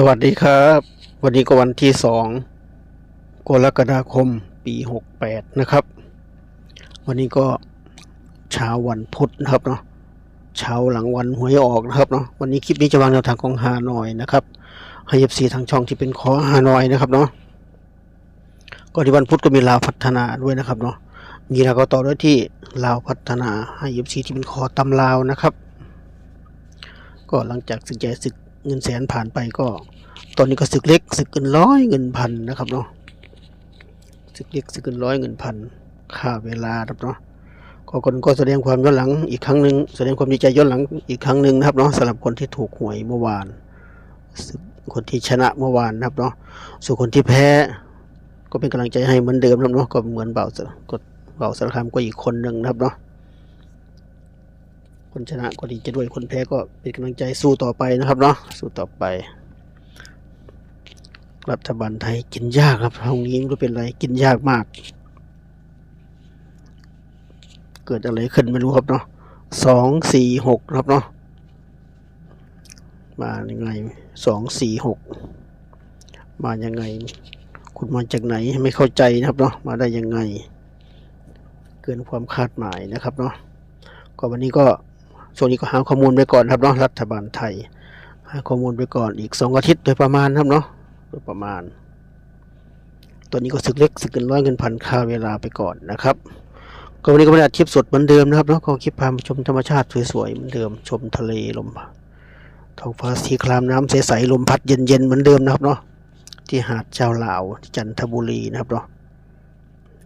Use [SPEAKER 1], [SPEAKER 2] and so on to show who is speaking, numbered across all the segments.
[SPEAKER 1] สวัสดีครับ วันนี้ก็วันที่สองกรกฎาคมปีหกแปดนะครับ วันนี้ก็เช้าวันพุธนะครับเนาะเช้าหลังวันหวยออกนะครับเนาะวันนี้คลิปนี้จะวางแนวทางของฮานอยนะครับให้เอฟซีทางช่องที่เป็นขอฮานอยนะครับเนาะก็ที่วันพุธก็มีลาวพัฒนาด้วยนะครับเนาะมีแล้วก็ต่อด้วยที่ลาวพัฒนาให้เอฟซีที่เป็นขอตำลาวนะครับ ก็หลังจากศึกใหญ่ศึก เงินแสนผ่านไปก็ ตอนนี้ก็ศึกเล็กศึกเกินร้อยเงินพันนะครับเนาะศึกเล็กศึกเกินร้อยเงินพันค่าเวลาครับเนาะก็คนก็แสดงความย้อนหลังอีกครั้งหนึ่งแสดงความดีใจย้อนหลังอีกครั้งหนึ่งนะครับเนาะสำหรับคนที่ถูกหวยเมื่อวานศึกคนที่ชนะเมื่อวานนะครับเนาะส่วนคนที่แพ้ก็เป็นกำลังใจให้เหมือนเดิมนะครับเนาะก็เหมือนเบาสก็เบาสารคามก็อีกคนหนึ่งนะครับเนาะ คนชนะก็ดีใจด้วยคนแพ้ก็เป็นกำลังใจสู้ต่อไปนะครับเนาะสู้ต่อไป รัฐบาลไทยกินยากครับตรงนี้ไม่รู้เป็นไรกินยากมาก เกิดอะไรขึ้นไม่รู้ครับเนาะสองสี่หกครับเนาะมายังไงสองสี่หกมายังไง คุณมาจากไหนไม่เข้าใจนะครับเนาะมาได้ยังไง เกินความคาดหมายนะครับเนาะก็วันนี้ก็ ช่วงนี้ก็หาข้อมูลไปก่อนครับเนาะรัฐบาลไทย หาข้อมูลไปก่อนอีกสองอาทิตย์โดยประมาณครับเนาะโดยประมาณตัวนี้ก็สึกเล็กสึกเกินร้อยเงินพันค่าเวลาไปก่อนนะครับก็วันนี้ก็ไม่ได้อัดคลิปสดเหมือนเดิมนะครับเนาะก็คลิปพามาชมธรรมชาติสวยๆเหมือนเดิม ชมทะเลลมท้องฟ้าสีครามน้ำใสๆลมพัดเย็นๆเหมือนเดิมนะครับเนาะที่หาดเจ้าหลาวที่จันทบุรีนะครับเนาะ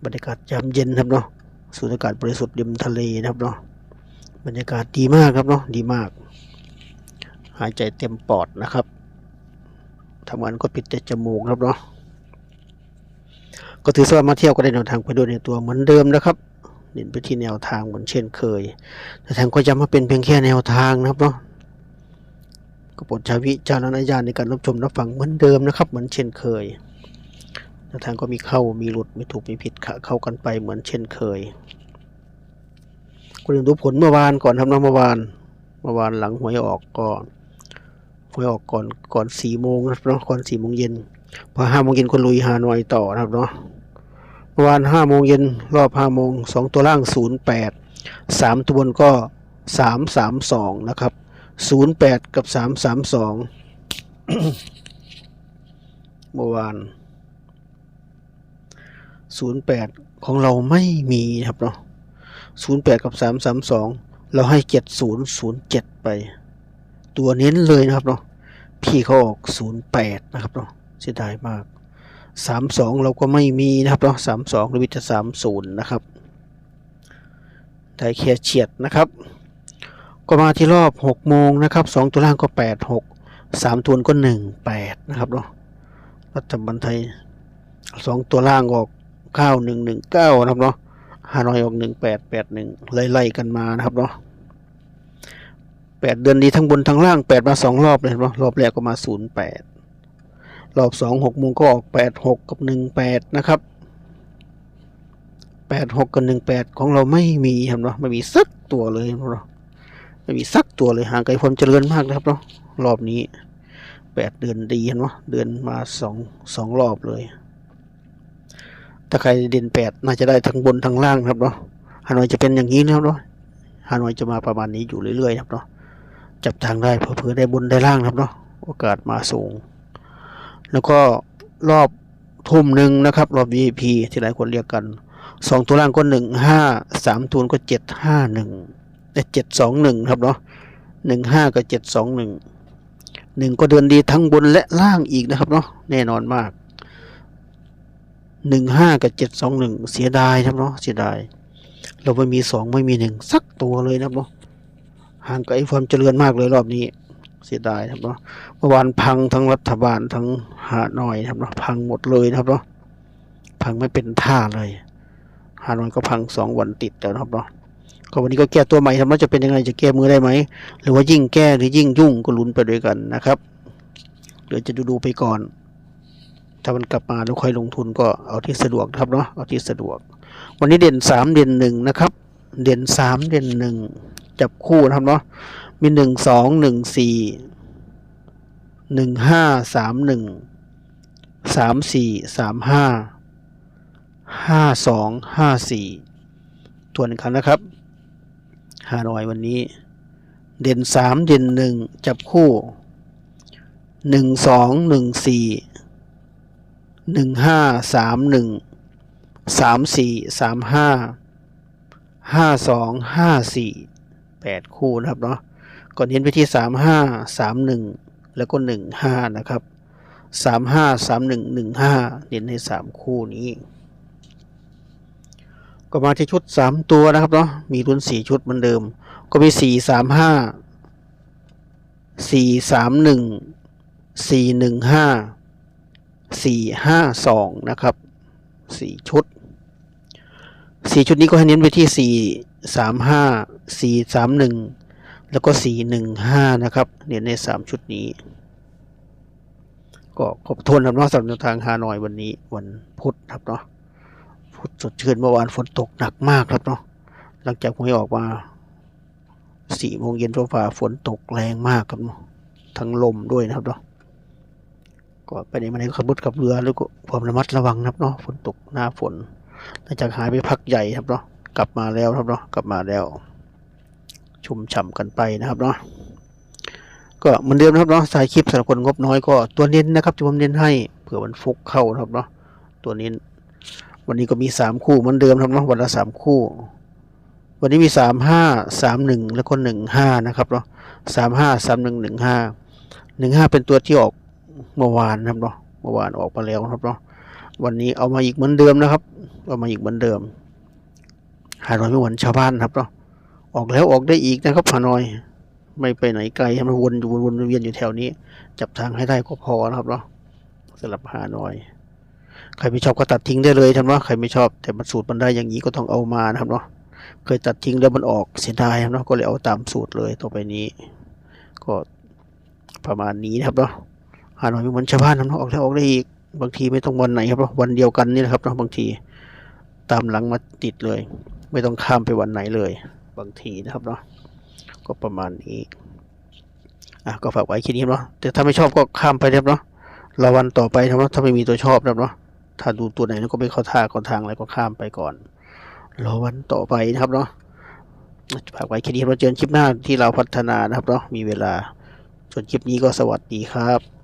[SPEAKER 1] บรรยากาศยามเย็นครับเนาะสูดอากาศบริสุทธิ์ริมทะเลนะครับเนาะ บรรยากาศดีมากครับเนาะดีมาก หายใจเต็มปอดนะครับทำงานก็ปิดแต่จมูกครับเนาะก็ถือว่ามาเที่ยวก็ได้แนวทางไปด้วยในตัวเหมือนเดิมนะครับเน้นไปที่แนวทางเหมือนเช่นเคย แต่ทางก็จะมาเป็นเพียงแค่แนวทางนะครับเนาะก็โปรดใช้วิจารณญาณในการรับชมรับฟังเหมือนเดิมนะครับ เหมือนเช่นเคยแนวทางก็มีเข้ามีหลุดมีถูกมีผิดเข้ากันไปเหมือนเช่นเคย คุณดูผลเมื่อวานก่อนทำนะเมื่อวานเมื่อวานหลังหวยออกก็หวยออกก่อนก่อนสี่โมงนะครับเนาะก่อนสี่โมงเย็นพอห้าโมงเย็นก็ลุยฮานอยต่อนะครับเนาะเมื่อวานห้าโมงเย็นรอบห้าโมงสองตัวล่างศูนย์แปดสามตัวบนก็สามสามสองนะครับศูนย์แปดกับสามสามสองเมื่อวานศูนย์แปดของเราไม่มีนะครับเนาะ ศูนย์แปดกับสามสามสองเราให้เจ็ดศูนย์ศูนย์เจ็ดไป ตัวเน้นเลยนะครับเนาะพี่เขาออกศูนะครับเนาะเสียดายมากสามสองเราก็ไม่มีนะครับเนาะสามสองหรือวิจะสามศูนะครับได้แค่เฉียดนะครับ ก็มาที่รอบหกโมงนะครับสองตัวล่างก็แปดหกสามตัวก็หนึ่งแปดนะครับเนาะรัฐบาลไทยสองตัวล่างออกเก้าหนึ่งหนึ่งเก้านะครับเนาะ ห้าร้อยออกหนึ่งแปดแปดหนึ่งไล่ๆกันมานะครับเนาะแปดเดือนดีทั้งบนทั้งล่างแปดมาสองรอบเลยเนาะรอบแรกก็มาศูนย์แปดรอบสองหกโมงก็ออกแปดหกกับหนึ่งแปดนะครับแปดหกกับหนึ่งแปดของเราไม่มีครับเนาะไม่มีสักตัวเลยเนาะไม่มีสักตัวเลยห่างไกลความเจริญมากนะครับเนาะรอบนี้แปดเดือนดีเห็นไหมเดือนมาสองสองรอบเลย ถ้าใครเด่นแปดน่าจะได้ทั้งบนทั้งล่างครับเนาะฮานอยจะเป็นอย่างนี้นะครับเนาะฮานอยจะมาประมาณนี้อยู่เรื่อยๆครับเนาะจับทางได้เผื่อได้บนได้ล่างครับเนาะโอกาสมาสูง แล้วก็รอบทุ่มหนึ่งนะครับ รอบ VIP ที่หลายคนเรียกกันสองตัวล่างก็หนึ่งห้าสามตัวก็เจ็ดห้าหนึ่งแต่เจ็ดสองหนึ่งครับเนาะหนึ่งห้ากับเจ็ดสองหนึ่งหนึ่งก็เดินดีทั้งบนและล่างอีกนะครับเนาะแน่นอนมาก หนึ่งห้ากับเจ็ดสองหนึ่งเสียดายครับเนาะเสียดาย เราไม่มีสองไม่มีหนึ่งสักตัวเลยนะครับเนาะห่างไกลความเจริญมากเลยรอบนี้ เสียดายครับเนาะเมื่อวานพังทั้งรัฐบาลทั้งหาหน่อยครับเนาะพังหมดเลยนะครับเนาะพังไม่เป็นท่าเลยหาหน่อยก็พังสองวันติดแล้วครับเนาะก็วันนี้ก็แก้ตัวใหม่ทำแล้วจะเป็นยังไงจะแก้มือได้ไหมหรือว่ายิ่งแก้หรือยิ่งยุ่งก็ลุ้นไปด้วยกันนะครับเดี๋ยวจะดูดูไปก่อน ถ้ามันกลับมาแล้วค่อยลงทุนก็เอาที่สะดวกนะครับเนาะเอาที่สะดวก วันนี้เด่นสามเด่นหนึ่งนะครับ เด่นสามเด่นหนึ่งจับคู่นะครับเนาะมีหนึ่งสองหนึ่งสี่หนึ่งห้าสามหนึ่งสามสี่สามห้าห้าสองห้าสี่ทวนอีกครั้งนะครับฮานอยวันนี้ เด่นสามเด่นหนึ่งจับคู่หนึ่งสองหนึ่งสี่ หนึ่งห้าสามหนึ่งสามสี่สามห้าห้าสองห้าสี่แปดคู่นะครับเนาะก่อนเน้นไปที่สามห้าสามหนึ่งแล้วก็หนึ่งห้านะครับสามห้าสามหนึ่งหนึ่งห้าเน้นให้สามคู่นี้ ก็มาที่ชุดสามตัวนะครับเนาะมีรุ่นสี่ชุดเหมือนเดิม ก็มีสี่สามห้าสี่สามหนึ่งสี่หนึ่งห้า สี่ห้าสองนะครับสี่ชุดสี่ชุดนี้ก็ให้เน้นไปที่สี่สามห้าสี่สามหนึ่งแล้วก็สี่หนึ่งห้านะครับเน้นในสามชุดนี้ ก็ขอบทวนครับเนาะสำหรับแนวทางฮานอยวันนี้วันพุธครับเนาะพุธสดชื่นเมื่อวานฝนตกหนักมากครับเนาะหลังจากหวยออกมาสี่โมงเย็นฟ้าฝนตกแรงมากครับเนาะทั้งลมด้วยนะครับเนาะ ก็ไปไหนมาไหนก็ขับรถขับเรือแล้วก็ความระมัดระวังนะครับเนาะฝนตกหน้าฝนหลังจากหายไปพักใหญ่ครับเนาะกลับมาแล้วครับเนาะกลับมาแล้ว ชุ่มฉ่ำกันไปนะครับเนาะก็เหมือนเดิมนะครับเนาะสายคลิปสำหรับคนงบน้อยก็ตัวเน้นนะครับที่ผมเน้นให้เผื่อมันฟุกเข้านะครับเนาะตัวนี้วันนี้ก็มีสามคู่เหมือนเดิมครับเนาะวันละสามคู่ วันนี้มีสามห้าสามหนึ่งแล้วก็หนึ่งห้านะครับเนาะสามห้าสามหนึ่งหนึ่งห้าหนึ่งห้าเป็นตัวที่ออก เมื่อวานนะครับเนาะเมื่อวานออกมาแล้วครับเนาะวันนี้เอามาอีกเหมือนเดิมนะครับเอามาอีกเหมือนเดิมหาหน้อยไม่หวนชาวบ้านครับเนาะออกแล้วออกได้อีกนะครับหาหน้อย ไม่ไปไหนไกลให้มันวนอยู่วนเวียนอยู่แถวนี้ จับทางให้ได้ก็พอนะครับเนาะสำหรับหาหน้อยใครไม่ชอบก็ตัดทิ้งได้เลยครับเนาะใครไม่ชอบ แต่มันสูตรมันได้อย่างนี้ก็ต้องเอามานะครับเนาะเคยตัดทิ้งแล้วมันออกเสียดายครับเนาะก็เลยเอาตามสูตรเลยต่อไปนี้ ก็ประมาณนี้นะครับเนาะ หาหน่อยไม่เหมือนชาวบ้านนะเนาะออกแล้วออกได้อีก บางทีไม่ต้องวันไหนครับเนาะวันเดียวกันนี่นะครับบางทีตามหลังมาติดเลย ไม่ต้องข้ามไปวันไหนเลย บางทีนะครับเนาะก็ประมาณนี้อะก็ฝากไว้แค่นี้เนาะแต่ถ้าไม่ชอบก็ข้ามไปนะครับเนาะรอวันต่อไปนะครับเนาะถ้าไม่มีตัวชอบนะครับเนาะถ้าดูตัวไหนก็ไม่เข้าท่าเข้าทางอะไรก็ข้ามไปก่อนรอวันต่อไปนะครับเนาะฝากไว้แค่นี้เราเจอกันคลิปหน้าที่เราพัฒนานะครับเนาะมีเวลาส่วนคลิปนี้ก็สวัสดีครับ